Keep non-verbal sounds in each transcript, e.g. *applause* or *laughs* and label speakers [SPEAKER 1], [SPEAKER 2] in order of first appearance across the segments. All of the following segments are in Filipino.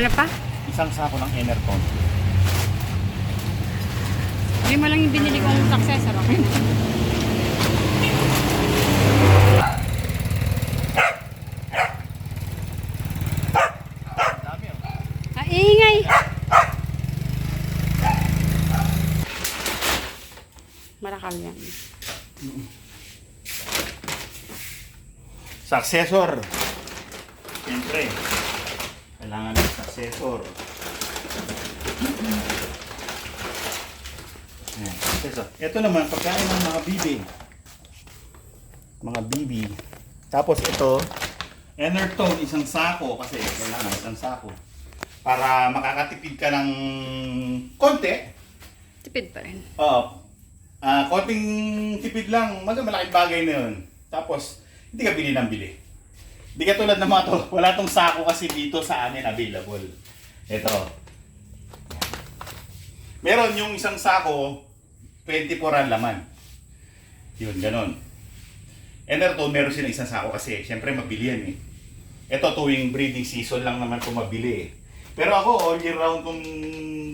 [SPEAKER 1] Ano pa?
[SPEAKER 2] Isang sako ng Enercon.
[SPEAKER 1] Hindi mo lang yung binili kong successor. Okay. Ah, ingay! Marakal yan.
[SPEAKER 2] Successor. Siyempre, kailangan ng successor. Ayan, successor. Ito naman, pagkain ng mga bibi. Mga bibi. Tapos ito, Enertone, isang sako kasi kailangan isang sako. Para makakatipid ka ng konti,
[SPEAKER 1] Tipid pa rin.
[SPEAKER 2] Oo. Ah, konting tipid lang, mag malaking bagay na yun. Tapos, hindi ka bili ng bili. Hindi ka tulad ng mga to, *laughs* wala tong sako kasi dito sa amin available. Ito. Meron yung isang sako, 24 ang laman. Yun, ganun. Enerto, meron sila isang sako kasi, syempre mabili yan eh. Ito tuwing breeding season lang naman kung mabili eh. Pero ako, all year round kong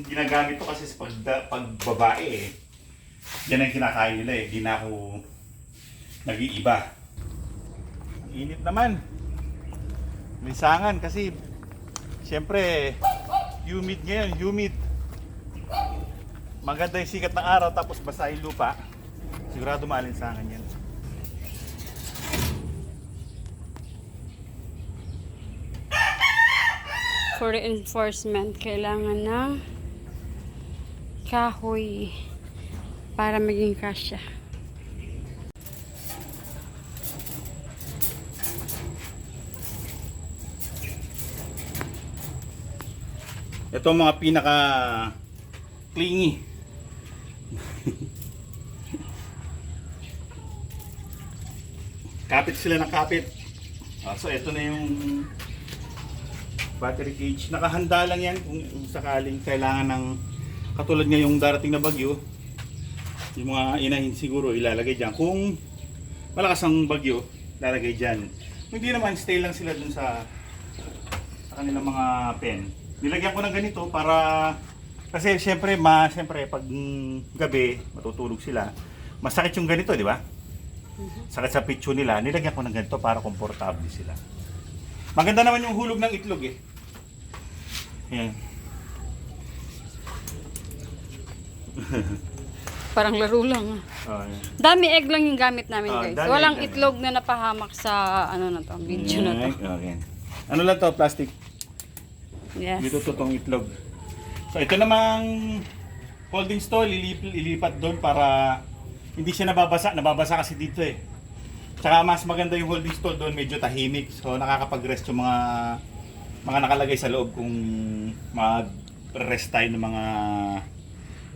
[SPEAKER 2] ginagamit to kasi sa pag, pagbabae eh. Yan ang kinakain nila eh. Di na ako nag-iiba. Ang init naman. Minsangan kasi siyempre humid ngayon, humid. Maganda yung sikat ng araw tapos basa yung lupa. Sigurado maalinsangan yan.
[SPEAKER 1] For reinforcement, kailangan ng kahoy para maging kasya.
[SPEAKER 2] Ito mga pinaka clingy. kapit sila ng kapit. Ah, so ito na yung battery cage. Nakahanda lang yan kung sakaling kailangan ng katulad ngayong darating na bagyo. Yung mga inahin siguro ilalagay dyan. Kung malakas ang bagyo, ilalagay dyan. Kung Hindi naman, stay lang sila dun sa sa kanilang mga pen. Nilagyan ko ng ganito para kasi siyempre ma siyempre pag mm, gabi matutulog sila. Masakit yung ganito, di ba? Sakit sa picture nila. Nilagyan ko ng ganito para komportable sila. Maganda naman yung hulog ng itlog eh. Yan. *laughs*
[SPEAKER 1] Parang laro lang. ah.
[SPEAKER 2] Oh, yan.
[SPEAKER 1] Dami egg lang yung gamit namin
[SPEAKER 2] Ah,
[SPEAKER 1] guys. Walang itlog na napahamak sa ano na to, video na to.
[SPEAKER 2] Okay. Ano lang to, plastic.
[SPEAKER 1] Yes.
[SPEAKER 2] Dito to tong itlog. So ito namang holding stall, ilip, ilipat doon para hindi siya nababasa. Nababasa kasi dito eh. Tsaka mas maganda yung holding stall doon, medyo tahimik. So nakakapag-rest yung mga mga nakalagay sa loob kung mag-rest tayo ng mga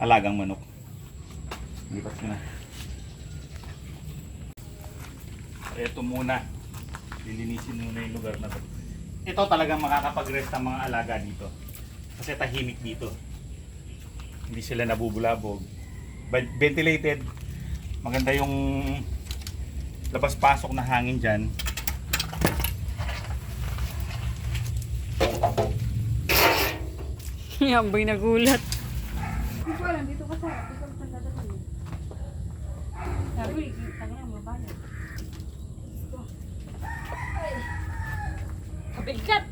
[SPEAKER 2] alagang manok. Lipat ko na. Ito muna. Lilinisin muna yung lugar na to. Ito talagang makakapag-rest ang mga alaga dito. Kasi tahimik dito. Hindi sila nabubulabog. Ventilated. Maganda yung labas-pasok na hangin dyan. *laughs*
[SPEAKER 1] Yan, boy nagulat. Sabi, tanga mo ba Kabigat!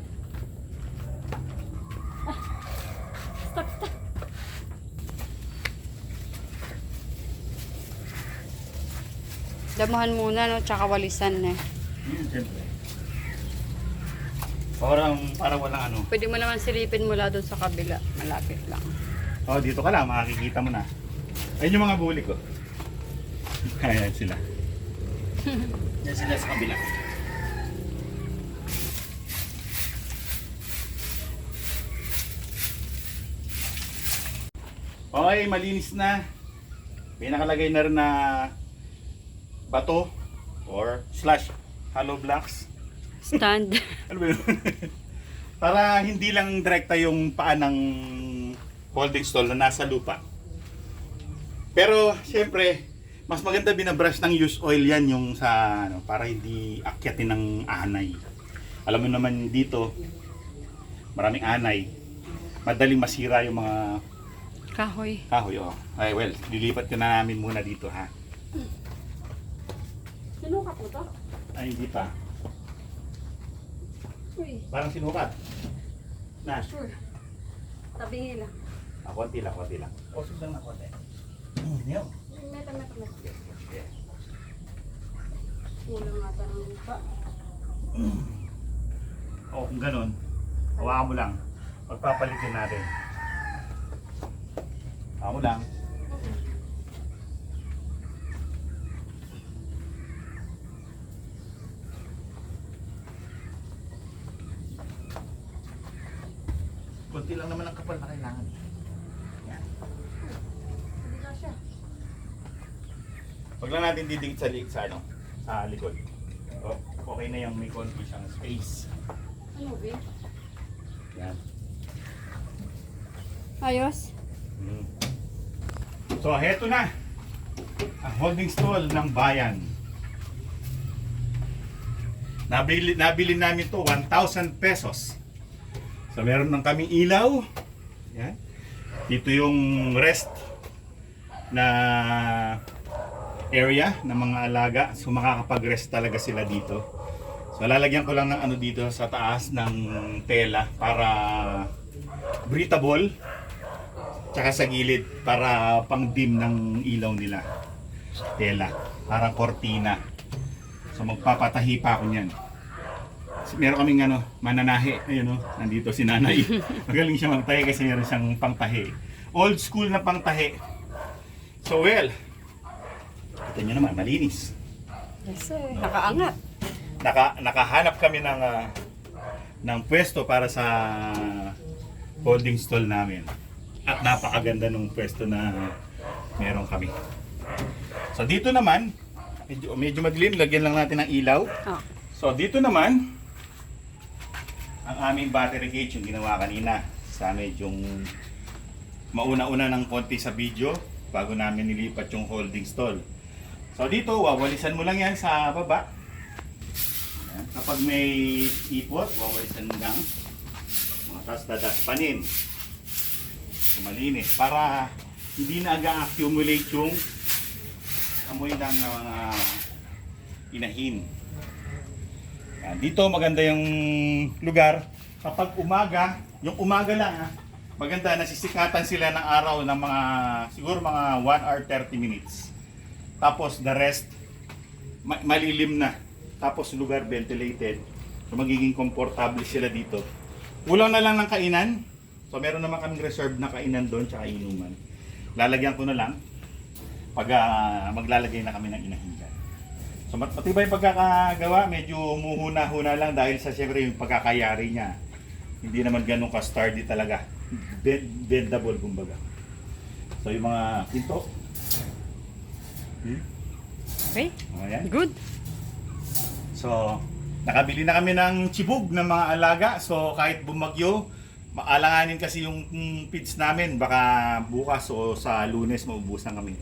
[SPEAKER 1] Ah, Stop, stop. Damuhan muna, no? Tsaka walisan, eh.
[SPEAKER 2] Yun, siyempre. Parang, parang walang ano.
[SPEAKER 1] Pwede mo naman silipin mula doon sa kabila. Malapit lang.
[SPEAKER 2] Oh, dito ka lang, makikita mo na. Ayun yung mga bulik ko. *laughs* Ayan sila. *laughs* Yan sila sa kabila. Okay, malinis na. May nakalagay na rin na bato or slash hollow blocks.
[SPEAKER 1] Stand. *laughs*
[SPEAKER 2] Ano ba yun? Para hindi lang direkta yung paa ng holding stall na nasa lupa. Pero, syempre, mas maganda binabrush ng used oil yan yung sa, ano, para hindi akyatin ng anay. Alam mo naman dito, maraming anay. Madaling masira yung mga
[SPEAKER 1] Kahoy.
[SPEAKER 2] kahoy. Oh. Ay, well, lilipat ka na namin muna dito ha.
[SPEAKER 1] Sinukat mo to?
[SPEAKER 2] Ay, hindi pa.
[SPEAKER 1] Uy,
[SPEAKER 2] Parang sinukat. Na,
[SPEAKER 1] sure. Tabingi lang.
[SPEAKER 2] ah, konti lang, konti lang. Kusog lang na konti. Mm, yun.
[SPEAKER 1] Meta, meta, meta.
[SPEAKER 2] Yes, yes, yes.
[SPEAKER 1] Kulang nga parang lupa.
[SPEAKER 2] O, kung ganun, hawakan mo lang. Pagpapalitin natin. Mo lang. Kunti lang naman ang kapal na kailangan. Yan. Huwag lang natin didikit sa, li- sa, ano, sa likod. O, okay na yung may konti siyang space.
[SPEAKER 1] Ano, Vin?
[SPEAKER 2] Yan.
[SPEAKER 1] Ayos?
[SPEAKER 2] Mm. So, heto na. Ang holding stall ng bayan. Nabili, nabili namin to 1,000 pesos. So, meron ng kaming ilaw. Yan. Dito yung rest na area ng mga alaga. So, makakapag-rest talaga sila dito. So, lalagyan ko lang ng ano dito sa taas ng tela para breathable tsaka sa gilid para pang dim ng ilaw nila. Tela, parang kortina. So magpapatahi pa ako niyan. Meron kaming ano, mananahi. Ayun oh, nandito si nanay. *laughs* Magaling siya magtahi kasi meron siyang pangtahi. Old school na pangtahi. So well, kita nyo naman, malinis.
[SPEAKER 1] Yes, eh. Nakaangat.
[SPEAKER 2] Naka, nakahanap kami ng ah, ng pwesto para sa holding stall namin. At napakaganda ng pwesto na meron kami. So dito naman, medyo, medyo madilim, lagyan lang natin ng ilaw.
[SPEAKER 1] Oh.
[SPEAKER 2] So dito naman, ang aming battery gauge yung ginawa kanina. Sa medyong mauna-una ng konti sa video bago namin nilipat yung holding stall. So dito, wawalisan mo lang yan sa baba. Kapag may ipot, wawalisan mo lang. Tapos dadaspanin. Malinis. Para hindi na aga-accumulate yung amoy ng mga inahin. Yan. Dito maganda yung lugar. Kapag umaga, yung umaga lang ha, maganda nasisikatan sila ng araw ng mga siguro mga 1 hour 30 minutes. Tapos the rest ma- malilim na. Tapos lugar ventilated. So magiging komportable sila dito. Kulang na lang ng kainan. So meron naman kaming reserve na kainan doon tsaka inuman. Lalagyan ko na lang pag ah, maglalagay na kami ng inahin dyan. So mat- matibay yung pagkakagawa, medyo muhuna-huna lang dahil sa siyempre yung pagkakayari niya. Hindi naman ganun ka-sturdy talaga. Bend, bendable kumbaga. So yung mga pinto. Hmm?
[SPEAKER 1] Okay,
[SPEAKER 2] Ayan.
[SPEAKER 1] good.
[SPEAKER 2] So, nakabili na kami ng chibog ng mga alaga. So, kahit bumagyo, maalanganin kasi yung feeds namin. Baka bukas o sa lunes maubusan kami.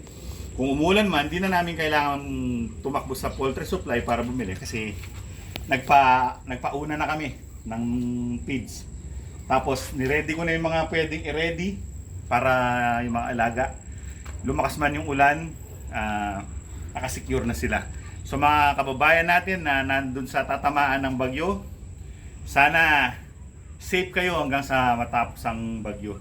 [SPEAKER 2] Kung umulan man, di na namin kailangan tumakbo sa poultry supply para bumili kasi nagpa, nagpauna na kami ng feeds. Tapos, niready ko na yung mga pwedeng i-ready para yung mga alaga. Lumakas man yung ulan, ah, nakasecure na sila. So mga kababayan natin na nandun sa tatamaan ng bagyo, sana safe kayo hanggang sa matapos ang bagyo.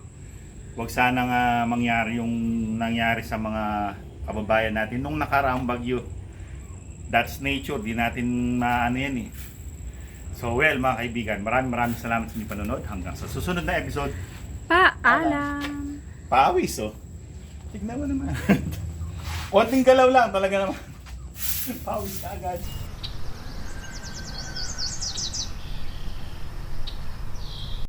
[SPEAKER 2] Huwag sanang ah, mangyari yung nangyari sa mga kababayan natin nung nakaraang bagyo. That's nature, di natin maano yan eh. So well mga kaibigan, maraming maraming salamat sa inyong panonood. Hanggang sa susunod na episode,
[SPEAKER 1] Paalam.
[SPEAKER 2] Pawis, oh. Tignan mo naman. *laughs* Konting galaw lang, talaga naman. *laughs* Pawis agad.